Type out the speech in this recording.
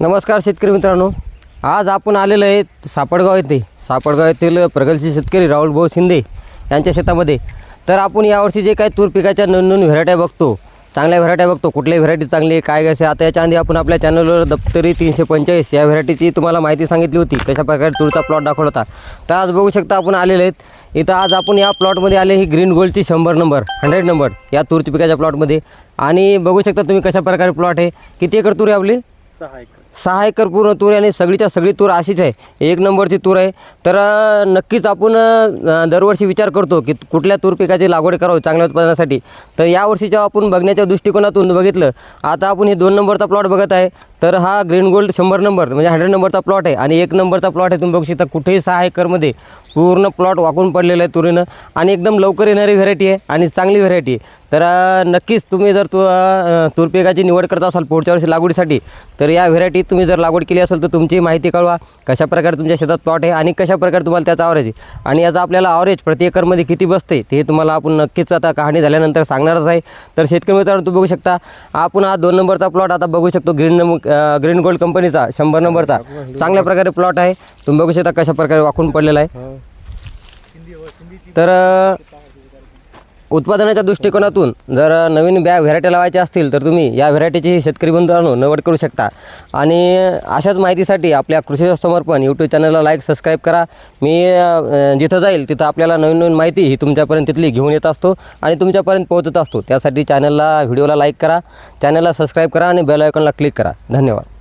नमस्कार शेतकरी मित्रांनो. आज आपण आलेलो आहे सापडगाव येथे. सापडगाव येथील प्रगतशील शेतकरी राहुल भाऊ शिंदे यांच्या शेतामध्ये. तर आपण यावर्षी जे काही तूर पिकाच्या नवीन नवीन व्हरायट्या बघतो चांगल्या व्हरायट्या बघतो कुठल्या व्हरायटी चांगली आहे काय कसे आता याच्या आधी आपण आपल्या चॅनलवर दप्तरी तीनशे पंचेचाळीस या व्हरायटीची तुम्हाला माहिती सांगितली होती कशा प्रकारे तूरचा प्लॉट दाखवला होता. तर आज बघू शकता आपण आलेले आहेत. इथं आज आपण या प्लॉटमध्ये आले ही ग्रीन गोल्डची शंभर नंबर हंड्रेड नंबर या तूरची पिकाच्या प्लॉटमध्ये आणि बघू शकता तुम्ही कशा प्रकारे प्लॉट आहे. किती एकर तूर आहे आपली? सहा एकर पूर्ण तूर आहे आणि सगळीच्या सगळी तूर अशीच आहे. एक नंबरची तूर आहे. तर नक्कीच आपण दरवर्षी विचार करतो की कुठल्या तूर पिकाची लागवड करावं चांगल्या उत्पादनासाठी. तर यावर्षीच्या आपण बघण्याच्या दृष्टिकोनातून बघितलं आता आपण हे दोन नंबरचा प्लॉट बघत आहे. तर हा ग्रीन गोल्ड शंभर नंबर म्हणजे हंड्रेड नंबरचा प्लॉट आहे. आणि एक नंबरचा प्लॉट आहे तुम्ही बघू शकता कुठेही सहा एकरमध्ये पूर्ण प्लॉट वाकून पडलेला आहे तुरीनं. आणि एकदम लवकर येणारी व्हरायटी आहे आणि चांगली व्हरायटी आहे. तर नक्कीच तुम्ही जर तू तूर पिकाची निवड करत असाल पुढच्या वर्षी लागवडीसाठी तर या व्हरायटी तुम्ही जर लागवड केली असेल तर तुमची माहिती कळवा कशा प्रकारे तुमच्या शेतात प्लॉट आहे आणि कशा प्रकारे तुम्हाला त्याचा आवरेज आहे. आणि याचा आपल्याला आवरेज प्रति एकरमध्ये किती बसते ते तुम्हाला आपण नक्कीच आता कहाणी झाल्यानंतर सांगणारच आहे. तर शेतकरी मित्रांनो तुम्ही बघू शकता आपण हा दोन नंबरचा प्लॉट आता बघू शकतो ग्रीन नम ग्रीन गोल्ड कंपनीचा शंभर नंबरचा. चांगल्या प्रकारे प्लॉट आहे. तुम्ही बघू शकता कशा प्रकारे वाकून पडलेला आहे. तर उत्पादनाच्या दृष्टिकोनातून जर नवीन बॅग व्हरायटी लावायच्या असतील तर तुम्ही या व्हरायटीची शेतकरी बंधू निवड करू शकता. आणि अशाच माहितीसाठी आपल्या कृषी समर्पण यूट्यूब चॅनलला लाईक सबस्क्राईब करा. मी जिथं जाईल तिथं आपल्याला नवीन नवीन माहिती ही तुमच्यापर्यंत तिथली घेऊन येत असतो आणि तुमच्यापर्यंत पोहोचत असतो. त्यासाठी चॅनलला व्हिडिओला लाईक करा. चॅनलला सबस्क्राईब करा आणि बेल आयकॉनला क्लिक करा. धन्यवाद.